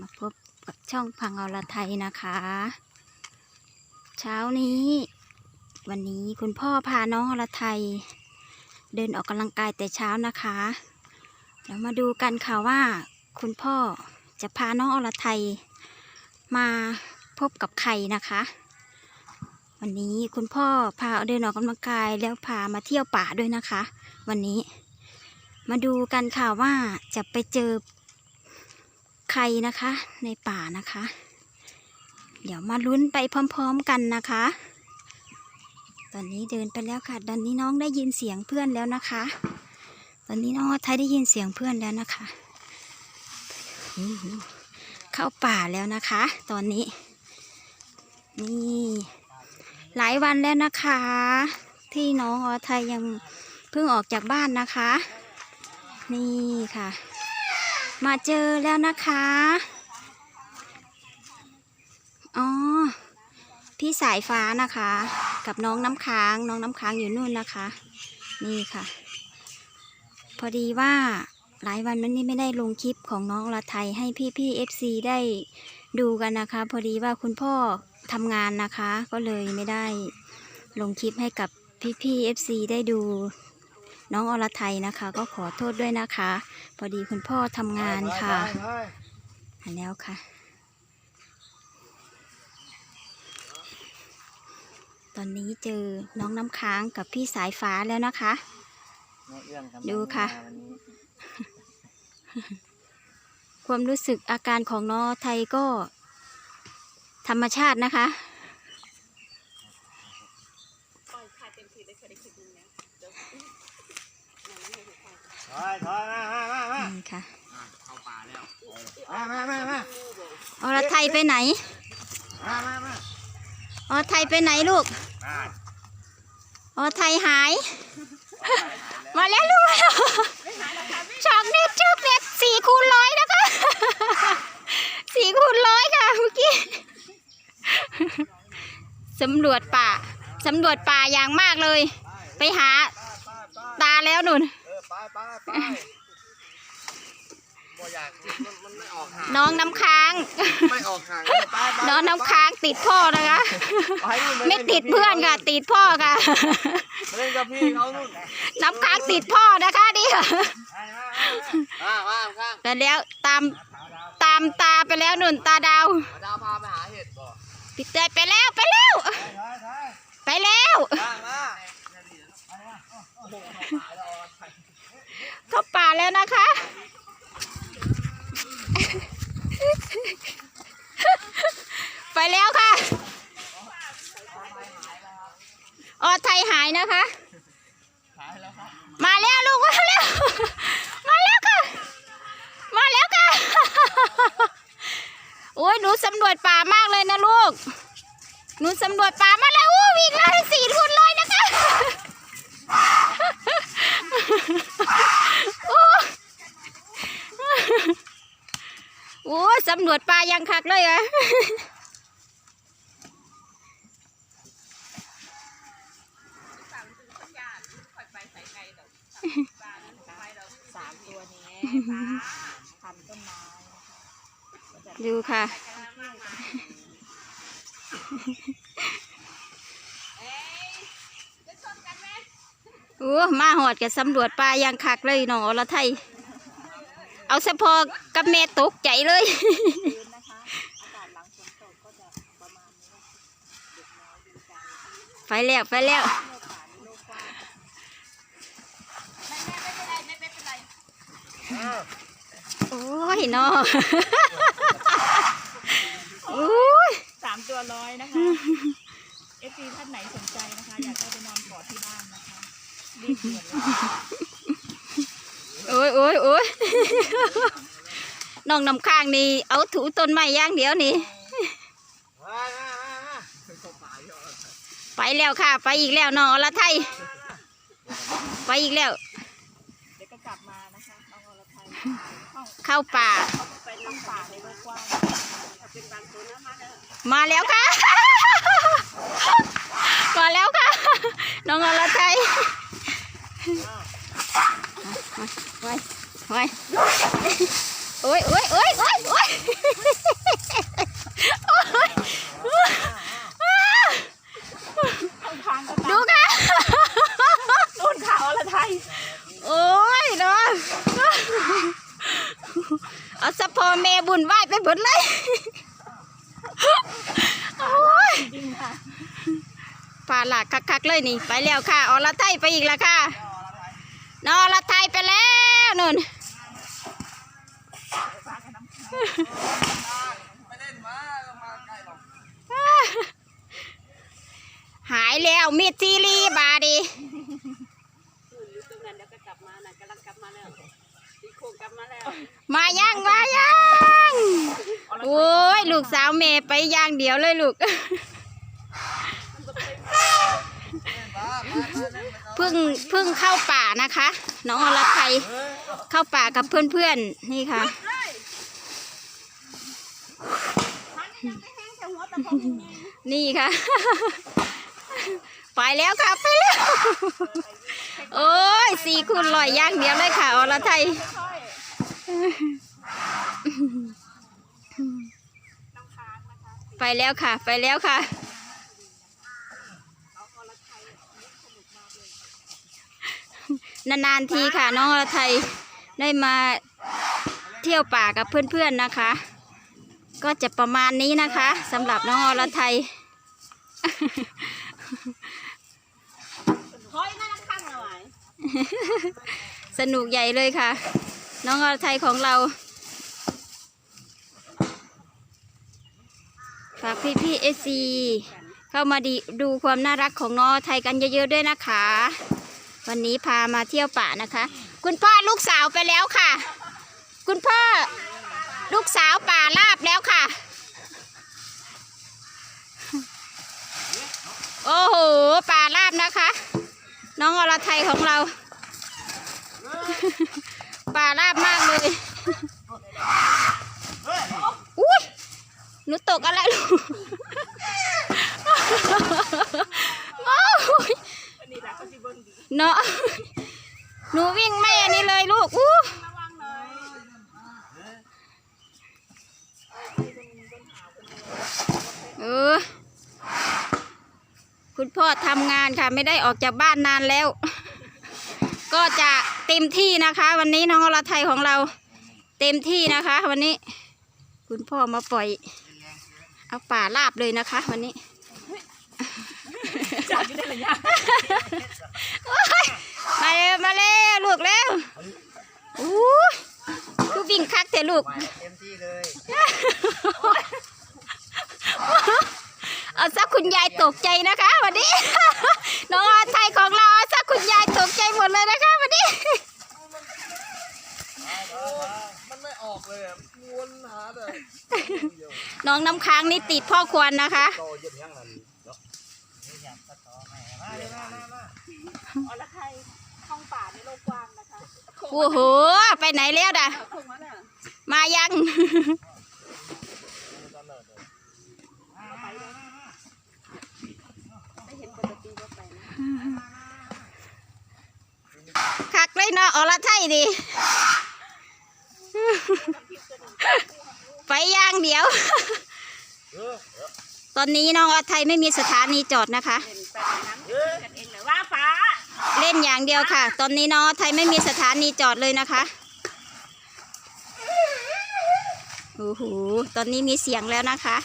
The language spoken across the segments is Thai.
มาพบกับช่องพังอรไทยนะคะ เช้านี้ วันนี้คุณพ่อพาน้องอรไทย เดินออกกำลังกายแต่เช้านะคะแล้วมาดูกันค่ะว่า คุณพ่อจะพาน้องอรไทย มาพบกับใครนะคะ วันนี้คุณพ่อพาเดินออกกำลังกายแล้วพามาเที่ยวป่าด้วยนะคะ วันนี้ มาดูกันค่ะว่าจะไปเจอ ใครนะคะ ในป่านะคะ เดี๋ยวมาลุ้นไปพร้อมๆกันนะคะ ตอนนี้เดินไปแล้วค่ะตอนนี้น้องได้ยินเสียงเพื่อนแล้วนะคะ ตอนนี้น้องไทยได้ยินเสียงเพื่อนแล้วนะคะเข้าป่าแล้วนะคะ ตอนนี้ นี่หลายวันแล้วนะคะ ที่น้องอไทยยังเพิ่งออกจากบ้านนะคะ นี่ค่ะ มาเจอแล้วนะคะ อ๋อ พี่สายฟ้านะคะ กับน้องน้ำค้าง น้องน้ำค้างอยู่นู่นนะคะ นี่ค่ะ พอดีว่าหลายวันมันนี้ไม่ได้ลงคลิปของน้องละไทยให้พี่พี่เอฟซีได้ดูกันนะคะ พอดีว่าคุณพ่อทำงานนะคะ ก็เลยไม่ได้ลงคลิปให้กับพี่พี่เอฟซีได้ดู น้องอรไทยนะคะ ก็ขอโทษด้วยนะคะ พอดีคุณพ่อทำงานค่ะไปไปไปอันแล้วค่ะ ตอนนี้เจอน้องน้ำค้างกับพี่สายฟ้าแล้วนะคะน้องเอื้องกำลังดูค่ะมาวันนี้ความรู้สึกอาการของน้องไทยก็ธรรมชาตินะคะ นี่ค่ะมามามามาอรไทยไปไหนมามามาอรไทยไปไหนลูกมาอรไทยหาย มาแล้วลูกช็อกเน็ตช็อกเน็ตสี่คูณร้อยนะคะสี่คูณร้อยค่ะเมื่อกี้สำรวจป่าสำรวจป่าอย่างมากเลย ไปหาไปไปตาแล้วนุ่นเออ ไปไปบ่อยากมันมันไม่ออกห่างน้องน้ำค้าง ไม่ออกห่างเออไปไปน้องน้ำค้างติดพ่อนะคะไปนู่นไม่ติดเพื่อนค่ะ ติดพ่อค่ะมาเล่นกับพี่เขานู่นน้ำค้างติดพ่อนะคะดิมามาข้างแต่แล้วตามตามตาไปแล้วหนุนตาดาวมาดาวพาไปหาเห็ดบ่ปิดเตยไปแล้วไปแล้ว ไปแล้ว มามา เข้าป่าแล้วนะคะ ไปแล้วค่ะออไทยหายนะคะ มาแล้วลูกมาแล้ว มาแล้วค่ะ มาแล้วค่ะ โอ้ยหนูสำรวจป่ามากเลยนะลูก หนูสำรวจป่ามาแล้วอู้วิ่งเลยสี่คูณร้อยนะคะ โอ้ โอ้สำรวจป่ายังคักเลยอะสามตัวนี้ฟ้าพันต้นไม้ดูค่ะ โอ้ มาหอดกับสำรวจป่ายังคักเลยน้องอรไทย เอาเฉพกับเมตกใจเลย พื้นนะคะอากาศหลังฝนตกก็จะประมาณนี้เด็กน้อยดีใจไปแล้วไปแล้ว โลกป่านี่โลกกว้างไม่ไม่เป็นไรโอ้ยน้องโอ้ยสามตัวร้อยนะคะเอฟซีท่านไหนสนใจนะคะ อยากได้ไปนอนกอดที่บ้านนะคะรีบด่วนเลย โอ้ยโอ้ยโอ้ยน้องนำข้างนี่เอาถูต้นไม้ย่างเดียวนี่ไปแล้วค่ะ ไปอีกแล้วน้องอรไทยไปอีกแล้วเดี๋ยวก็กลับมานะคะน้องอรไทยเข้าป่าไปน้องป่าในกว้างมาแล้วค่ะ มาแล้วค่ะ น้องอรไทย โอ้ยโอ้ยโอ้โอ้ยโอ้ยโอ้ยโอ้ยดูกันโดนขาวอะไไทย โอ้ยน้องเอาสะพอเมบุญไหวไปหมดเลยโอ้ยปลาหลักคักๆเลยนี่ ไปแล้วค่ะออละไทยไปอีกแล้วค่ะ นอรไทยไปแล้วนุ่นไปเล่นมามาใกล้หรอกหายแล้วมีดซีรีส์บาดีมายังมายังโอ้ยลูกสาวเมย์ไปอย่างเดียวเลยลูก เพิ่งเพิ่งเข้าป่านะคะ น้องอรไทยเข้าป่ากับเพื่อนๆนี่ค่ะนี่ค่ะ ไปแล้วค่ะไปแล้ว โอ้ยสี่คูณลอยย่างเดียวเลยค่ะอรไทยไปแล้วค่ะ ไปแล้วค่ะ นานๆทีค่ะ น้องอรไทยได้มาเที่ยวป่ากับเพื่อนๆนะคะ ก็จะประมาณนี้นะคะสำหรับน้องอรไทยค่อยนั่งข้างเราไหวสนุกใหญ่เลยค่ะ น้องอรไทยของเรา ฝากพี่พี่เอซีเข้ามาดีดูความน่ารักของน้องอรไทยกันเยอะๆด้วยนะคะ วันนี้พามาเที่ยวป่านะคะ คุณพ่อลูกสาวไปแล้วค่ะ คุณพ่อลูกสาวป่าลาบแล้วค่ะ โอ้โหป่าลาบนะคะ น้องอรไทยของเรา ป่าราบมากเลยอุ้ยหนูตกอะไรลูกโอ้ย อันนี้แหละก็สิเบิ้งดี เนาะ หนูวิ่งไม่อันนี้เลยลูก อู้เออ คุณพ่อทำงานค่ะ ไม่ได้ออกจากบ้านนานแล้ว ก็จะเต็มที่นะคะ วันนี้น้องอรไทยของเรา เต็มที่นะคะ วันนี้ คุณพ่อมาปล่อย เอาป่าลาบเลยนะคะ วันนี้จับอยู่ได้หรือยังมา เร็วมาเร็วลูกเร็วอู้กูวิ่งคักเถอะลูก ไปเต็มที่เลยเอาซักคุณยายตกใจนะคะวันนี้ น้องอาไทยของเราเอาซักคุณยายตกใจหมดเลยนะคะวันนี้ มันไม่ออกเลยอะวนหาแต่เดียวน้องน้ำค้างนี่ติดพ่อควรนะคะ โตเย็นยังนั่นเนาะนี่อยากตะตอแม่มาเดี๋ยวมามามาอรไทย ห้องป่าในโลกกว้างนะคะโอ้โห ไปไหนแล้วด่ะ คงนั้นอะมายัง ไม่เห็นปกติว่าไปนะคักเลยเนาะอรไทยดิ ไปย่างเดียว ตอนนี้น้องอรไทยไม่มีสถานีจอดนะคะ เห็นกันเองเลยว่าฟ้า เล่นอย่างเดียวค่ะ ตอนนี้น้องอรไทยไม่มีสถานีจอดเลยนะคะโอ้โหตอนนี้มีเสียงแล้วนะคะ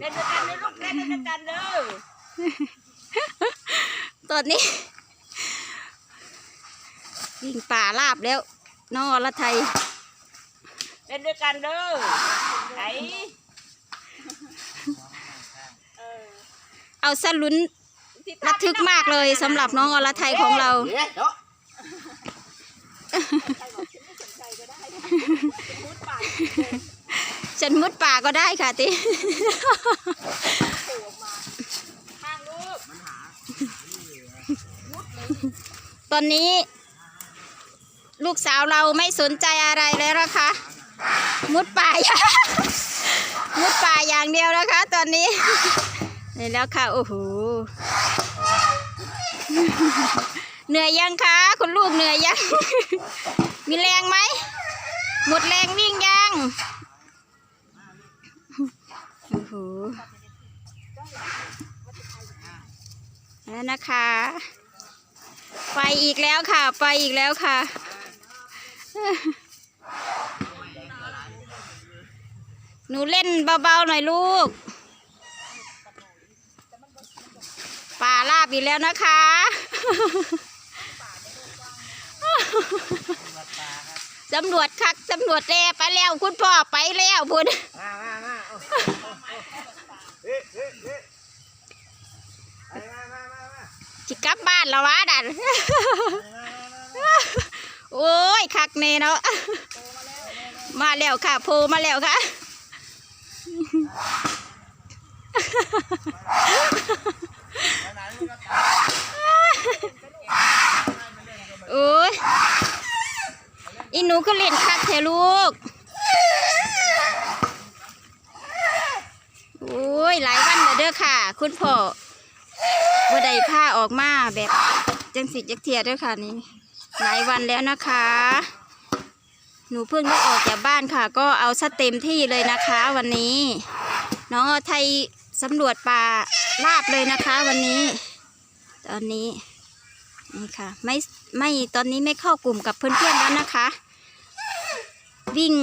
เล่นด้วยกันเลยลูกเล่นด้วยกันเด้อตอนนี้วิ่งป่าลาบแล้วนองอรไทย เล่นด้วยกันเด้อไอ้เอ เอาสลุ้นระทึกมากเลยสำหรับน้องอรไทยของเราเดี๋ยวเดี๋ยวใครบอกฉันไม่สนใจก็ได้พูดป่าฉันมุดป่าก็ได้ค่ะติโผล่ออกมาข้างลูกตอนนี้ ลูกสาวเราไม่สนใจอะไรเลยนะคะ มุดป่าอย่างมุดป่าอย่างเดียวนะคะ ตอนนี้ นี่แล้วค่ะ โอ้โห เหนื่อยยังคะคุณลูกเหนื่อยยัง มีแรงไหม หมดแรงวิ่งยัง โอ้โหแล้วนะคะ ไปอีกแล้วค่ะ ไปอีกแล้วค่ะหนูเล่นเบาๆหน่อยลูก ป่าลาบอีกแล้วนะคะ ตำรวจคักตำรวจแล่ไปแล้ว คุณพ่อไปแล้วพุดมามามาเอาเฮ้าจิกลับบ้านแล้ววะดันโอ้ยคักเนเนาะมาแล้วค่ะโพมาแล้วค่ะ โอ้ยอีหนูก็เล่นคักเถอะลูก โอ้ย หลายวันแล้วเด้อค่ะ คุณพ่อว่าได้ผ้าออกมาแบบจังสิจักเทียเด้อค่ะนี่ หลายวันแล้วนะคะ หนูเพิ่งได้ออกจากบ้านค่ะ ก็เอาซะเต็มที่เลยนะคะ วันนี้ น้องไทยสำรวจป่า ลาบเลยนะคะวันนี้ ตอนนี้นี่ค่ะไม่ไม่ตอนนี้ไม่เข้ากลุ่มกับเพื่อนๆแล้วนะคะ วิ่ง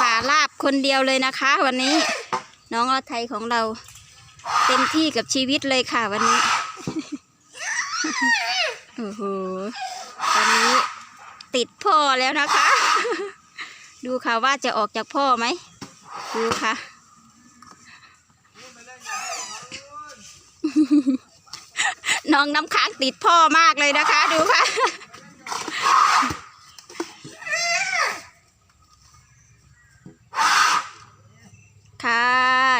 ป่าลาบคนเดียวเลยนะคะ วันนี้น้องอไทยของเราเต็มที่กับชีวิตเลยค่ะวันนี้โอ้โหตอนนี้ติดพ่อแล้วนะคะ ดูค่ะว่าจะออกจากพ่อไหมดูค่ะ น้องน้ำค้างติดพ่อมากเลยนะคะ ดูค่ะ ค่ะ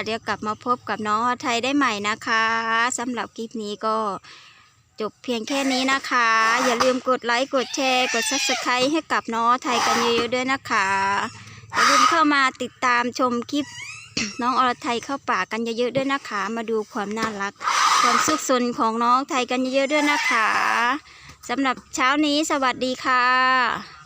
เดี๋ยวกลับมาพบกับน้องไทยได้ใหม่นะคะสำหรับคลิปนี้ก็จบเพียงแค่นี้นะคะ อย่าลืมกดไลค์ กดแชร์ กด subscribe ให้กับน้องไทยกันเยอะๆด้วยนะคะ อย่าลืมเข้ามาติดตามชมคลิป น้องอรไทยเข้าป่ากันเยอะๆด้วยนะคะ มาดูความน่ารัก ความสุขสนของน้องไทยกันเยอะๆด้วยนะคะสำหรับเช้านี้สวัสดีค่ะ